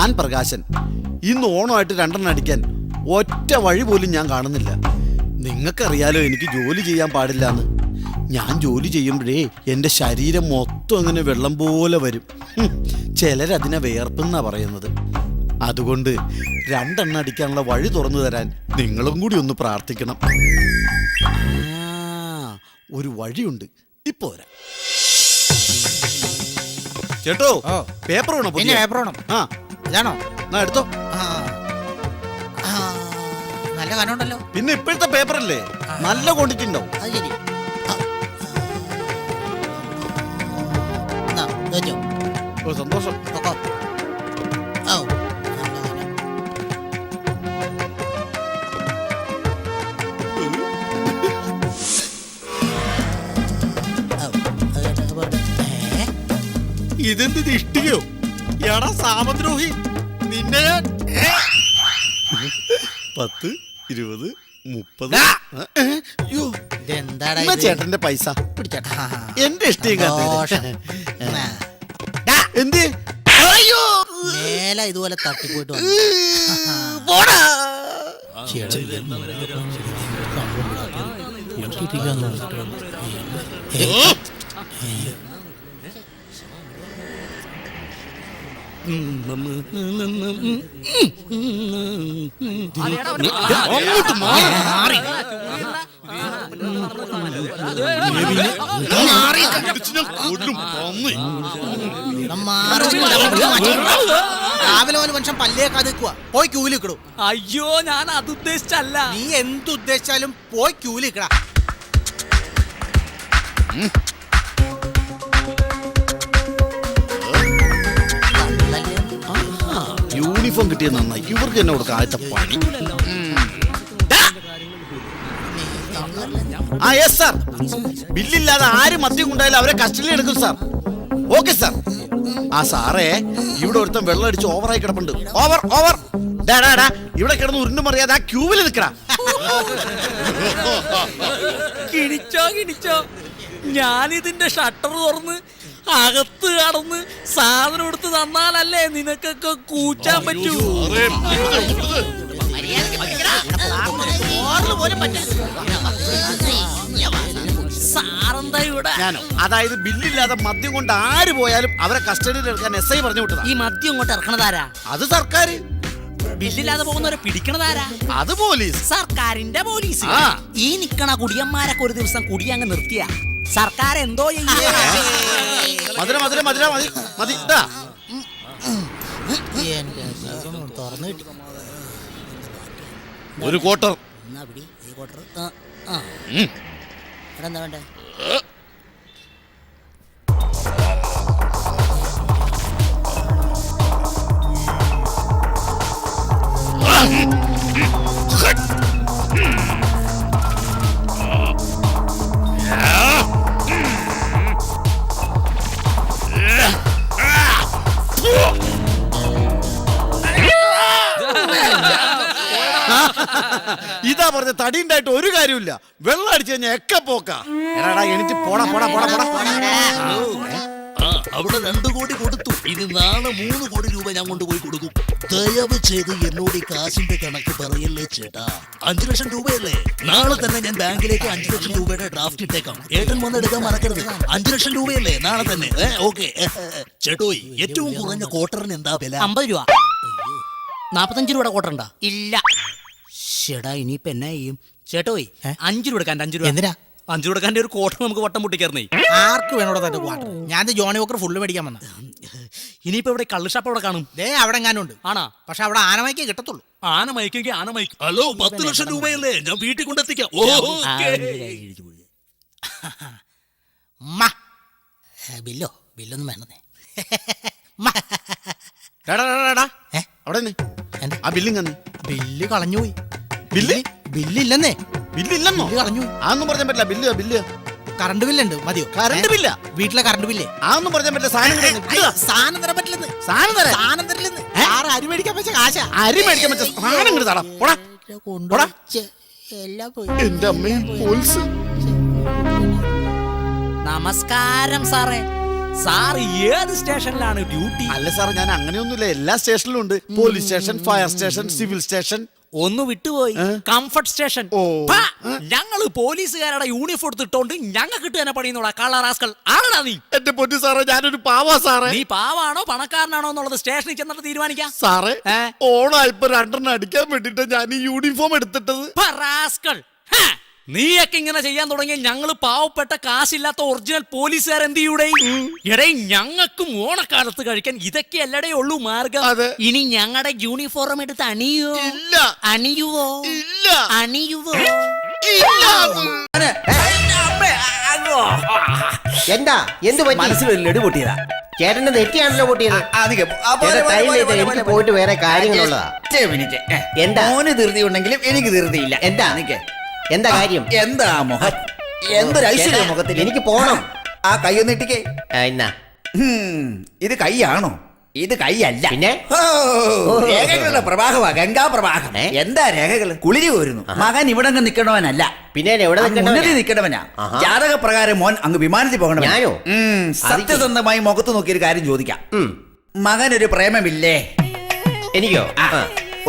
ഞാൻ പ്രകാശൻ. ഇന്ന് ഓണമായിട്ട് രണ്ടെണ്ണം അടിക്കാൻ ഒറ്റ വഴി പോലും ഞാൻ കാണുന്നില്ല. നിങ്ങൾക്കറിയാലോ എനിക്ക് ജോലി ചെയ്യാൻ പാടില്ല എന്ന് ഞാൻ ജോലി ചെയ്യുമ്പോഴേ എന്റെ ശരീരം മൊത്തം അങ്ങനെ വെള്ളം പോലെ വരും. ചിലരതിനെ വേർപ്പെന്നാ പറയുന്നത്. അതുകൊണ്ട് രണ്ടെണ്ണം അടിക്കാനുള്ള വഴി തുറന്നു തരാൻ നിങ്ങളും കൂടി ഒന്ന് പ്രാർത്ഥിക്കണം. ഒരു വഴിയുണ്ട്. ഇപ്പോ വരാം ചേട്ടോ. പേപ്പർ വേണം പേപ്പർ വേണം. ആ ഇതാണോ എന്നാ എടുത്തോ ആ. ആ, നല്ല കനമുണ്ടല്ലോ പിന്നെ ഇപ്പോഴത്തെ പേപ്പറല്ലേ നല്ല ക്വാണ്ടിറ്റി ഉണ്ടാവും അത് ശരി ആ, ആ. എന്നാ, ഇത് വെച്ചോ. ഓ സന്തോഷം പൊക്കോ. ഔ, നല്ല കനം. ഔ, അത് കേട്ടോ, അത് പോട്ടെ. ഏ? ഇതെന്ത് ഇഷ്ടികയോ എടാ സാമദ്രോഹി. നിന്നെ ഞാൻ? പത്ത് ഇരുപത് മുപ്പത്? അയ്യോ. ഇതെന്താടാ എന്നാ ഇത്? ചേട്ടന്റെ പൈസ? പിടിച്ചേട്ടാ. എന്റെ ഇഷ്ടം ദോഷം. എന്ത്? അയ്യോ. മേലെ ഇതുപോലെ തട്ടിപ്പോയിട്ട് വന്നു. പോടാ. അങ്ങോട്ട് മാറി. രാവിലെ ഒരു മനുഷ്യൻ പല്ലേക്കാതെ നിൽക്കുക പോയി ക്യൂൽ നിൽക്കണു അയ്യോ ഞാൻ അത് ഉദ്ദേശിച്ചല്ല. നീ എന്തുദ്ദേശിച്ചാലും പോയി ക്യൂൽ നിൽക്കടാ യൂണിഫോം കിട്ടിയത് നന്നായി. ഇവർക്ക് തന്നെ കൊടുക്കാം ആദ്യത്തെ പണി. ആ യെസ് സാർ ബില്ലില്ലാതെ ആര് മദ്യം കൊണ്ടായാലും അവരെ കസ്റ്റഡിയിൽ എടുക്കും സാർ ഓക്കെ സാർ ആ സാറേ ഇവിടെ ഒരുത്തൻ വെള്ളം അടിച്ച് ഓവറായി കിടപ്പുണ്ട്. ഓവർ ഓവർ ഡാ ഡാ ഡാ. ഇവിടെ കിടന്ന് ഉരുണ്ടും അറിയാതെ ആ ക്യൂവിൽ നിൽക്കടാ. കിണിച്ചോ കിണിച്ചോ ഞാൻ ഇതിന്റെ ഷട്ടർ തുറന്ന് അകത്ത് കടന്ന് സാധനം എടുത്ത് തന്നാലല്ലേ നിനക്കൊക്കെ കൂച്ചാൻ പറ്റൂ? സാറെന്താ ഇവിടെ? ഞാനോ? അതായത് ബില്ലില്ലാതെ മദ്യം കൊണ്ട് ആര് പോയാലും അവരെ കസ്റ്റഡിയിൽ എടുക്കാൻ എസ് ഐ പറഞ്ഞു വിട്ടതാ. ഈ മദ്യം ഇങ്ങോട്ട് ഇറക്കണതാരാ അത് സർക്കാർ ബില്ലില്ലാതെ പോകുന്നവരെ പിടിക്കണതാരാ അത് പോലീസ്. സർക്കാരിന്റെ പോലീസ്. ആ. ഈ നിക്കണ കുടിയന്മാരൊക്കെ ഒരു ദിവസം കുടി അങ്ങ് നിർത്തിയ. സർക്കാർ എന്തോ മധുര മധുര മധുര മതി മതി. ഇതാ. എന്റെ തുറന്നു കിട്ടി. ഒരു ക്വാർട്ടർ എന്നാ പിടി ഈ ക്വാർട്ടർ ആ, ആ. ഇവിടെ എന്താ വേണ്ടേ? പറഞ്ഞ തടി ഉണ്ടായിട്ട് ഒരു കാര്യമില്ല വെള്ളം അടിച്ചു കഴിഞ്ഞാൽ എക്ക പോക്കാ. എടാ എനിക്ക് പോടാ പോടാ പോടാ പോടാ. ആ അവിടെ രണ്ടു കോടി കൊടുത്തു. ഇനി നാളെ മൂന്ന് കോടി രൂപ ഞാൻ കൊണ്ടുപോയി കൊടുക്കും. ദയവ് ചെയ്ത് എന്നോട് ഈ കാശിന്റെ കണക്ക് പറയല്ലേ ചേട്ടാ? അഞ്ചു ലക്ഷം രൂപയല്ലേ? നാളെ തന്നെ ഞാൻ ബാങ്കിലേക്ക് അഞ്ചു ലക്ഷം രൂപയുടെ ഡ്രാഫ്റ്റ് ഇട്ടേക്കാം. ഏട്ടൻ വന്ന് എടുക്കാൻ മറക്കരുത്. അഞ്ചു ലക്ഷം രൂപയല്ലേ? നാളെ തന്നെ. ഓക്കെ. ചേട്ടോയ് ഏറ്റവും കുറഞ്ഞ ക്വാർട്ടറിന് എന്താ വില? അമ്പത് രൂപ. നാപ്പത്തഞ്ച് രൂപയുടെ കോട്ടറുണ്ടാ ഇല്ല. ചേട്ടാ ഇനിയിപ്പോ എന്നാ ചെയ്യും? ചേട്ടോയ്? അഞ്ചു രൂപ എടുക്കാൻ അഞ്ചു രൂപ. എന്തിനാ? അഞ്ചു കൊടുക്കാന്റെ ഒരു കോട്ട നമുക്ക് വട്ടം പൊട്ടിക്കാർന്നേ ആർക്ക് വേണോടാ തന്റെ ക്വാർട്ടർ ഞാൻ ജോണി വോക്കർ ഫുള്ള് മേടിക്കാൻ വന്ന. ഇനിയിപ്പോ ഇവിടെ കള്ള് ഷാപ്പ് അവിടെ കാണും. ദേ അവിടെ എങ്ങാനും ഉണ്ട്. ആണാ? പക്ഷെ അവിടെ ആനമയക്കേ കിട്ടത്തുള്ളൂ. ആന മയക്കെങ്കിൽ ആന മയക്കും. ഹലോ പത്ത് ലക്ഷം രൂപയല്ലേ? ഞാൻ വീട്ടിൽ കൊണ്ടെത്തിക്കാം. ഏ, ബില്ലോ ബില്ലൊന്നും വേണ്ടതേ. ഏ? അവിടെ ആ ബില്ലിങ് തന്നെ ബില്ല് കളഞ്ഞുപോയി ബില്ല്? ബില്ലില്ലെന്നേ. ബില്ലില്ലെന്നോ? ബില്ല് ആന്നും പറയാൻ പറ്റില്ല. Bill bill. കറണ്ട് ബില്ലുണ്ട്. മതിയോ? കറണ്ട്? ബില്ല? വീട്ടിലെ കറണ്ട് ബില്ല്? ആന്നും പറയാൻ പറ്റില്ല. സാധനം. സാധനം തരാൻ പറ്റില്ലെന്ന്. സാധനം തരാം സാധനം തരില്ലെന്ന്. ആറ് അരി മേടിക്കാൻ പറ്റ കാശ. അരി മേടിക്കാൻ പറ്റ സാധനം ഇങ്ങോട്ട് തടാ പോടാ. എന്റെ നമസ്കാരം സാറേ. സാർ ഏത് സ്റ്റേഷനിലാണ് ഡ്യൂട്ടി? അല്ല സാർ ഞാൻ അങ്ങനെയൊന്നുമില്ല. എല്ലാ സ്റ്റേഷനിലും ഉണ്ട്. Police station fire station civil station. ഒന്ന് വിട്ടുപോയി. Comfort station. ഞങ്ങൾ പോലീസുകാരുടെ യൂണിഫോം എടുത്തിട്ടോണ്ട് ഞങ്ങൾക്ക് ഇട്ട് തന്നെ പണിയുന്നോടാ കള്ളറാസ്കൾ ആണടാ നീ. എന്റെ പൊന്നു സാറേ ഞാനൊരു പാവാ സാറേ. നീ പാവാണോ പണക്കാരനാണോ എന്നുള്ളത് സ്റ്റേഷനിൽ ചെന്നിട്ട് തീരുമാനിക്കാം. സാറേ ഓണായപ്പോ രണ്ടെണ്ണം അടിക്കാൻ വേണ്ടിട്ട് ഞാൻ ഈ യൂണിഫോം എടുത്തിട്ടത്. റാസ്കൾ. നീയൊക്കെ ഇങ്ങനെ ചെയ്യാൻ തുടങ്ങിയ ഞങ്ങൾ പാവപ്പെട്ട കാശില്ലാത്ത ഒറിജിനൽ പോലീസുകാർ എന്ത് ചെയ്യൂടെ? എടേ ഞങ്ങൾക്കും ഓണക്കാലത്ത് കഴിക്കാൻ ഇതൊക്കെ അല്ലടേ ഉള്ളൂ മാർഗം. അതെ. ഇനി ഞങ്ങളുടെ യൂണിഫോം എടുത്ത് അണിയോ ഇല്ല. അണിയുവോ? ഇല്ല. അണിയുവോ? ഇല്ല. എന്താ? എന്ത് പറ്റി? മനസ്സിലൊരു ലഡു പൊട്ടിയതാ. ചേട്ടന്റെ നെറ്റിയാണല്ലോ പൊട്ടിയത്. time ചെയ്തോ, എനിക്ക് പോയിട്ട് വേറെ കാര്യങ്ങളുള്ളതാ. എന്താ? മോന് ധൃതി ഉണ്ടെങ്കിലും എനിക്ക് ധൃതിയില്ല. എന്താ? നിക്ക്. എന്താ കാര്യം? എന്താ മുഖം? എന്തൊരു ഐശ്വര്യ മുഖത്തിൽ എനിക്ക് പോണം. ആ കൈ ഒന്ന് ഇട്ടിക്കേ. എന്നാ? ഇത് കൈയാണോ? ഇത് കൈയല്ല. പിന്നെ? രേഖകളുടെ പ്രവാഹമാ ഗംഗാ പ്രവാഹം എന്താ രേഖകൾ കുളിരി കോരുന്നു. മകൻ ഇവിടെ നിക്കണവനല്ല. പിന്നെ എവിടെ? നിക്കണവനാ? ജാതക പ്രകാരം മോൻ അങ്ങ് വിമാനത്തിൽ പോകണം ഞാനോ? സത്യസന്ധമായി മുഖത്ത് നോക്കി ഒരു കാര്യം ചോദിക്കാം. മകനൊരു മകൻ ഒരു പ്രേമമില്ലേ? എനിക്കോ? ആ.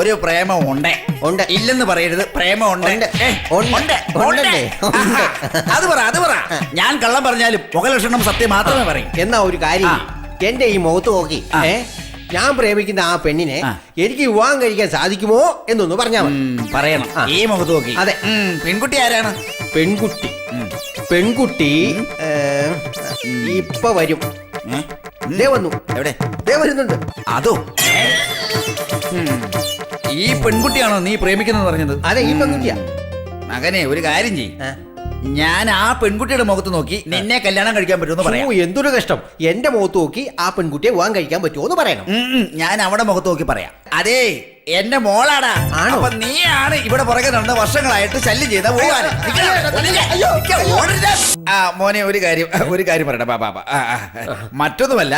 ഒരു പ്രേമം ഉണ്ട് ഉണ്ട്. ഇല്ലെന്ന് പറയരുത് പ്രേമം ഉണ്ട് ഉണ്ട്. ഏ, ഉണ്ട്. ഉണ്ട്. ഉണ്ടല്ലേ? ഉണ്ട്. അത് പറ അത് പറ ഞാൻ കള്ളം പറഞ്ഞാലും മുഖലക്ഷണം സത്യം മാത്രമേ പറയും എന്നാ ഒരു കാര്യം ആ. എന്റെ ഈ മുഖത്ത് നോക്കി ആ. ഏ ഞാൻ പ്രേമിക്കുന്ന ആ പെണ്ണിനെ ആ. എനിക്ക് വിവാഹം കഴിക്കാൻ സാധിക്കുമോ എന്നൊന്ന് പറഞ്ഞാൽ മതി ഉം, പറയണം ആ. ഈ മുഖത്ത് നോക്കി അതെ. ഉം, പെൺകുട്ടി ആരാണ് പെൺകുട്ടി ഉം. പെൺകുട്ടി ഏ, ഇപ്പൊ വരും ഏ? ദേ വന്നു എവിടെ ദേ വരുന്നുണ്ട് അതോ ഉം. ഈ പെൺകുട്ടിയാണോ നീ പ്രേമിക്കുന്നത് പറഞ്ഞത് അതെ ഈ പെൺകുട്ടിയാ. മകനെ ഒരു കാര്യം ചെയ്യും. ഞാൻ ആ പെൺകുട്ടിയുടെ മുഖത്ത് നോക്കി നിന്നെ കല്യാണം കഴിക്കാൻ പറ്റുമെന്ന് പറയാം. എന്തൊരു കഷ്ടം. എന്റെ മുഖത്ത് നോക്കി ആ പെൺകുട്ടിയെ വിവാഹം കഴിക്കാൻ പറ്റുമോ എന്ന് പറയണം ഞാൻ അവിടെ മുഖത്ത് നോക്കി പറയാം. അതെ എന്റെ മോളാടാ? അപ്പൊ നീയാണ് ഇവിടെ പുറകെ നടന്ന വർഷങ്ങളായിട്ട് ശല്യം ചെയ്ത ആ മോനെ ഒരു കാര്യം ഒരു കാര്യം പറയട്ടെ ബാ ബാ. മറ്റൊന്നുമല്ല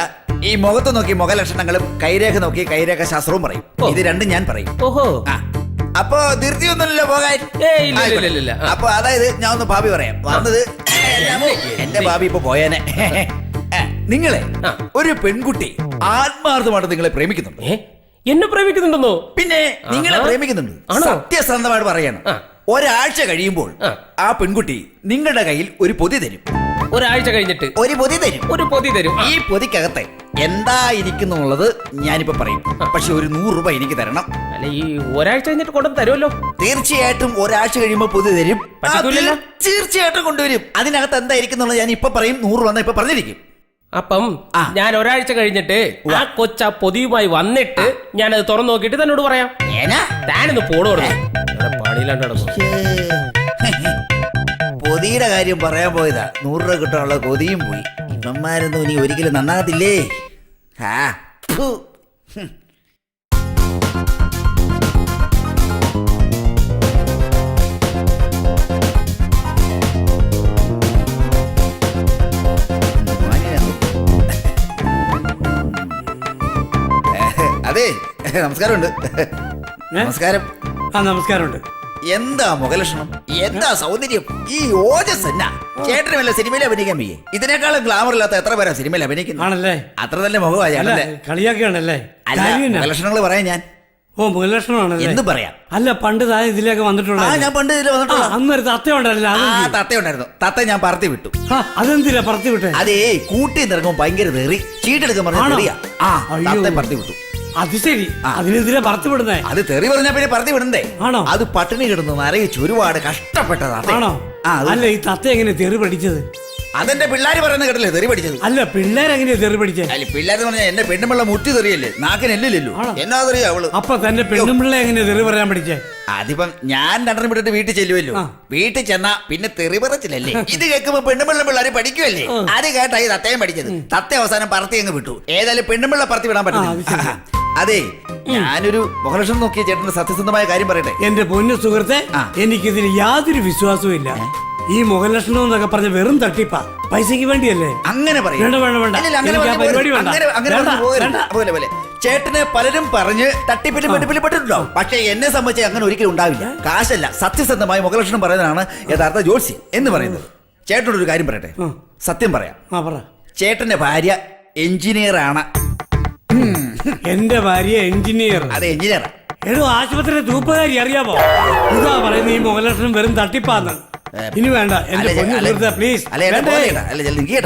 ഈ മുഖത്ത് നോക്കി മുഖലക്ഷണങ്ങളും കൈരേഖ നോക്കി കൈരേഖ ശാസ്ത്രവും പറയും ഇത് രണ്ടും ഞാൻ പറയും. ഓഹോ. അപ്പൊ ധൃതിയൊന്നുമില്ലല്ലോ പോകാൻ. ഇല്ല. അപ്പൊ അതായത് ഞാൻ ഒന്ന് ഭാവി പറയാം. വന്നത് എന്റെ ഭാവി ഇപ്പൊ പോയേനെ. നിങ്ങളെ ഒരു പെൺകുട്ടി ആത്മാർത്ഥമായിട്ട് നിങ്ങളെ പ്രേമിക്കുന്നുണ്ട്. എന്നെ പ്രേമിക്കുന്നുണ്ടെന്നോ? പിന്നെ നിങ്ങളെ പ്രേമിക്കുന്നുണ്ട്. സത്യസന്ധമായിട്ട് പറയണം. ഒരാഴ്ച കഴിയുമ്പോൾ. ആ പെൺകുട്ടി നിങ്ങളുടെ കയ്യിൽ ഒരു പൊതി തരും. ഒരാഴ്ച കഴിഞ്ഞിട്ട് ഒരു പൊതി തരും. ഒരു പൊതി തരും. ആ. ഈ പൊതിക്കകത്ത് എന്താ ഇരിക്കുന്നുള്ളത് ഞാനിപ്പോ പറയും. പക്ഷെ ഒരു നൂറ് രൂപ എനിക്ക് തരണം. അല്ല ഈ ഒരാഴ്ച കഴിഞ്ഞിട്ട് കൊണ്ടു തരുമല്ലോ. തീർച്ചയായിട്ടും ഒരാഴ്ച കഴിയുമ്പോ പൊതി തരും. പറ്റിക്കൂലല്ലോ? തീർച്ചയായിട്ടും കൊണ്ടുവരും. അതിനകത്ത് എന്താ ഇരിക്കുന്നുള്ളത് ഞാൻ ഇപ്പൊ പറയും. നൂറ് വന്ന ഇപ്പൊ പറഞ്ഞിരിക്കും. അപ്പം ആ. ഞാൻ ഒരാഴ്ച കഴിഞ്ഞിട്ട് ആ കൊച്ച പൊതിയുമായി വന്നിട്ട് ഞാൻ അത് തുറന്നു നോക്കിയിട്ട് തന്നോട് പറയാം. ഏനാ? താനൊന്ന് പറഞ്ഞു പണിയിലാണ്ട് നടന്നു പൊതിയുടെ കാര്യം പറയാൻ പോയതാ. നൂറ് രൂപ കിട്ടാനുള്ള കൊതിയും പോയി. ഇവന്മാരൊന്നും ഇനി ഒരിക്കലും നന്നാകത്തില്ലേ? ആ. അതെ നമസ്കാരമുണ്ട്. നമസ്കാരം. ആ നമസ്കാരമുണ്ട്. എന്താ മുഖലക്ഷണം? എന്താ സൗന്ദര്യം? ഈ ഓജസ് എന്നാ? ചേട്ടനുമല്ല സിനിമയിൽ അഭിനയിക്കാൻ പയ്യേ ഇതിനേക്കാളും ഗ്ലാമർ ഇല്ലാത്ത എത്ര പേരാ സിനിമയിൽ അഭിനയിക്കുന്നത്? ആണല്ലേ? അത്ര തന്നെ മുഖമാ അല്ല ചേട്ടന്റെ കളിയാക്കുകയാണല്ലേ പറയാൻ ഞാൻ. ഓ മുഖലക്ഷണമാണല്ലേ എന്ത് പറയാം. അല്ല പണ്ട് താ ഇതിലേക്ക് വന്നിട്ടുള്ള ഞാൻ പണ്ട് ഇതിൽ വന്നിട്ടുള്ള അന്നൊരു തത്ത ആ? തത്ത ഉണ്ടായിരുന്നു. തത്ത ഞാൻ പറത്തി വിട്ടു. അതെന്തിനാ പറത്തി വിട്ടേ? അതേ കൂട്ടി നിറങ്ങും ഭയങ്കര തെറി ചീട്ടെടുക്കാൻ പറഞ്ഞു ആ. തത്ത പറത്തി വിട്ടു. അത് ശരി. അതിനെതിരെ പറത്തി വിടുന്നേ. അത് തെറി പറഞ്ഞാ പിന്നെ പറത്തി വിടണ്ടേ. ആണോ? അത് പട്ടിണി കിടന്നു നരയിച്ച് ഒരുപാട് കഷ്ടപ്പെട്ടതാ ആണോ? ആ അത് അല്ല ഈ തത്ത എങ്ങനെ തെറി പഠിച്ചത് അതെന്റെ പിള്ളേര് പറയുന്ന കേട്ടല്ലേ തെറി പഠിച്ചത് അല്ല പിള്ളേരെങ്ങനെയാ തെറി പഠിച്ചത് അല്ല പിള്ളേരെന്ന് പറഞ്ഞാൽ എന്റെ പെണ്ണുമ്പിള്ള മുറ്റി തെറിയല്ലേ നാക്കിനെല്ലില്ലല്ലോ ആണോ? എന്നാ തെറിയ അവൾ? അപ്പൊ തന്റെ പെണ്ണുമ്പിള്ള എങ്ങനെ തെറി പറയാൻ പഠിച്ചേ അതിപ്പം ഞാൻ രണ്ടെണ്ണം വിട്ടിട്ട് വീട്ടിൽ ചെല്ലുവല്ലോ. ആ. വീട്ടിൽ ചെന്നാ പിന്നെ തെറി പറച്ചില്ലല്ലേ ഇത് കേൾക്കുമ്പോ പെണ്ണുമ്പിള്ള പിള്ളേര് പഠിക്കുമല്ലേ. അത് കേട്ടായി തത്തയും പഠിച്ചത്. തത്ത അവസാനം പറത്തി അങ്ങ് വിട്ടു. ഏതായാലും പെണ്ണുമ്പിള്ള പറത്തി വിടാൻ ആ, അത് ശരി. പറ്റില്ല അതെ ഞാനൊരു മുഖലക്ഷം നോക്കിയ ചേട്ടന്റെ സത്യസന്ധമായ കാര്യം പറയട്ടെ. എന്റെ പൊന്നു സുഹൃത്തെ. എനിക്കിതിൽ യാതൊരു വിശ്വാസവും ഇല്ല. ഈ മുഖലക്ഷണം എന്നൊക്കെ പറഞ്ഞ വെറും തട്ടിപ്പാ. പൈസക്ക് വേണ്ടിയല്ലേ? അങ്ങനെ വേണ്ട, വേണ്ട, പരിപാടി ചേട്ടനെ പലരും പറഞ്ഞ് തട്ടിപ്പിലും വെട്ടിപ്പിലും പെട്ടിട്ടുണ്ടാവും പക്ഷെ എന്നെ സംബന്ധിച്ച് അങ്ങനെ ഒരിക്കലും ഉണ്ടാവില്ല. കാശല്ല സത്യസന്ധമായി മുഖലക്ഷണം പറയുന്നതാണ് യഥാർത്ഥ ജോത്സ്യം എന്ന് പറയുന്നത്. ചേട്ടനോട് ഒരു കാര്യം പറയട്ടെ? സത്യം പറയാം. ചേട്ടന്റെ ഭാര്യ എഞ്ചിനീയർ ആണ് എന്റെ ഭാര്യ എഞ്ചിനീയർ. അതെ എഞ്ചിനീയർ എടോ ആശുപത്രിയിലെ തൂപ്പുകാരി അറിയാമോ? ഇതാ പറയുന്ന ഈ മുഖലക്ഷണം വെറും തട്ടിപ്പാന്ന്. ഇനി വേണ്ട എന്റെ പൊന്നു പ്ലീസ്.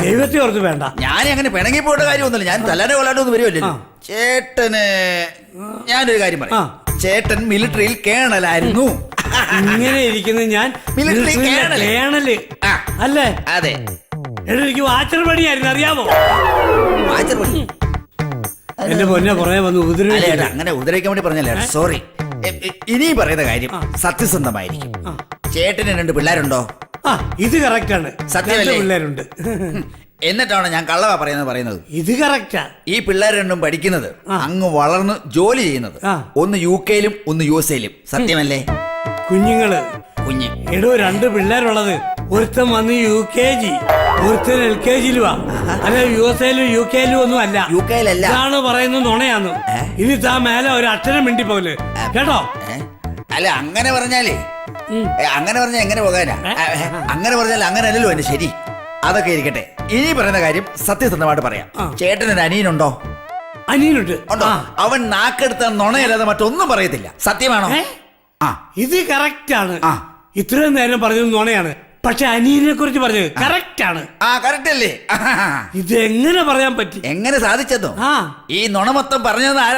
ദൈവത്തെ ഓർത്ത് വേണ്ട. ഞാൻ അങ്ങനെ പിണങ്ങി പോയിട്ട് കാര്യമൊന്നുമില്ല. ഞാൻ തല്ലാനെ കൊള്ളാണ്ടൊന്നും വരുമല്ലോ. ചേട്ടന് ഞാനൊരു കാര്യം. പറയാം. ചേട്ടൻ മിലിറ്ററിയിൽ കേണലായിരുന്നു. ഇങ്ങനെ ഇരിക്കുന്ന ഞാൻ. കേണൽ. അല്ലേ? അതെ. എനിക്ക് വാച്ചർ പണിയായിരുന്നു അറിയാമോ? വാച്ചർ പണി. എന്റെ പൊന്നെ പുറകെ വന്ന് ഉപദ്രവിക്കരുത്. അങ്ങനെ ഉദ്രവിക്കാൻ വേണ്ടി പറഞ്ഞല്ലേ സോറി ഇനി പറയുന്ന കാര്യം സത്യസന്ധമായിരിക്കും. ചേട്ടന് രണ്ട് പിള്ളേരുണ്ടോ? ആ ഇത് കറക്റ്റ് ആണ്. സത്യമല്ലേ? രണ്ട് പിള്ളേരുണ്ട്. എന്നിട്ടാണ് ഞാൻ കള്ളവാ പറയുന്നത് പറയുന്നത്. ഇത് കറക്റ്റാ ഈ പിള്ളേർ രണ്ടും പഠിക്കുന്നത് അങ്ങ് വളർന്ന് ജോലി ചെയ്യുന്നത് ആ. ഒന്ന് യു കെയിലും ഒന്ന് യു എസ് എയിലും. സത്യമല്ലേ? കുഞ്ഞുങ്ങൾ. കുഞ്ഞ്. എടോ രണ്ട് പിള്ളേരുള്ളത്. ഒരുത്തൻ വന്ന് യു കെ ജി ഒരുത്തൻ എൽ കെ വാ അല്ല യു എസ് എയിലും യു കെയിലും ഒന്നും അല്ല യു കെയിലല്ല. ഇതാണ് പറയുന്നത് നുണയാന്ന്. ഇനി താ മേലെ ഒരു അക്ഷരം മിണ്ടി പോലെ കേട്ടോ? അല്ല അങ്ങനെ പറഞ്ഞാലേ ഏ, അങ്ങനെ പറഞ്ഞാൽ എങ്ങനെ പോകാനാ? ഏ, അങ്ങനെ പറഞ്ഞാൽ അങ്ങനെ അല്ലല്ലോ എന്നെ ശരി. അതൊക്കെ ഇരിക്കട്ടെ. ഇനി പറയുന്ന കാര്യം സത്യസന്ധമായിട്ട് പറയാം. ആ. ചേട്ടനൊരു അനിയനുണ്ടോ? അനിയനുണ്ട്. ഉണ്ടോ? ആ, അവൻ നാക്കെടുത്ത നുണയല്ലാതെ മറ്റൊന്നും പറയത്തില്ല. സത്യമാണോ? ഏ? ആ. ഇത് കറക്റ്റ് ആണ്. ആ. ഇത്രയും നേരം പറഞ്ഞത് നുണയാണ്. പക്ഷെ അനിയനെ കുറിച്ച് പറഞ്ഞത് കറക്റ്റ് ആണ് ആ കറക്റ്റ് അല്ലേ? ഇത് എങ്ങനെ പറയാൻ പറ്റി? എങ്ങനെ സാധിച്ചതോ ആ. ഈ നുണ മൊത്തം പറഞ്ഞത് ആരാ